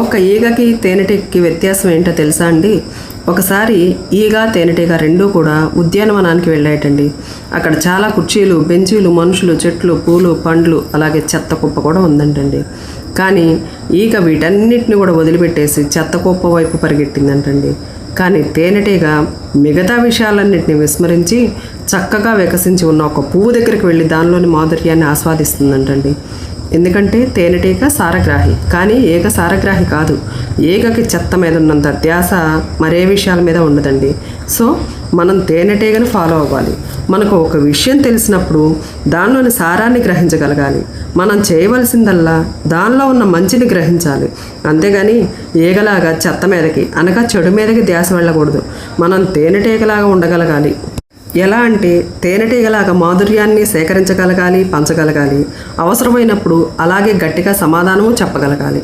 ఒక ఈగకి తేనెటీగకి వ్యత్యాసం ఏంటో తెలుసా అండి? ఒకసారి ఈగ తేనెటీగ రెండూ కూడా ఉద్యానవనానికి వెళ్ళాయటండి. అక్కడ చాలా కుర్చీలు బెంచీలు మనుషులు చెట్లు పూలు పండ్లు అలాగే చెత్త కుప్ప కూడా ఉందంటండి. కానీ ఈగ వీటన్నిటిని కూడా వదిలిపెట్టేసి చెత్త కుప్ప వైపు పరిగెట్టిందంటండి. కానీ తేనెటీగ మిగతా విషయాలన్నింటినీ విస్మరించి చక్కగా వికసించి ఉన్న ఒక పువ్వు దగ్గరికి వెళ్ళి దానిలోని మాధుర్యాన్ని ఆస్వాదిస్తుందంటండి. ఎందుకంటే తేనెటీగ సారగ్రాహి. కానీ ఏక సారగ్రాహి కాదు. ఏకకి చెత్త మీద ఉన్నంత ధ్యాస మరే విషయాల మీద ఉండదండి. సో మనం తేనెటీగను ఫాలో అవ్వాలి. మనకు ఒక విషయం తెలిసినప్పుడు దానిలోని సారాన్ని గ్రహించగలగాలి. మనం చేయవలసిందల్లా దానిలో ఉన్న మంచిని గ్రహించాలి. అంతేగాని ఈగలాగా చెత్త మీదకి అనగా చెడు మీదకి ధ్యాస వెళ్ళకూడదు. మనం తేనెటీగలాగా ఉండగలగాలి. ఎలా అంటే తేనెటీగలాగా మాధుర్యాన్ని సేకరించగలగాలి పంచగలగాలి. అవసరమైనప్పుడు అలాగే గట్టిగా సమాధానము చెప్పగలగాలి.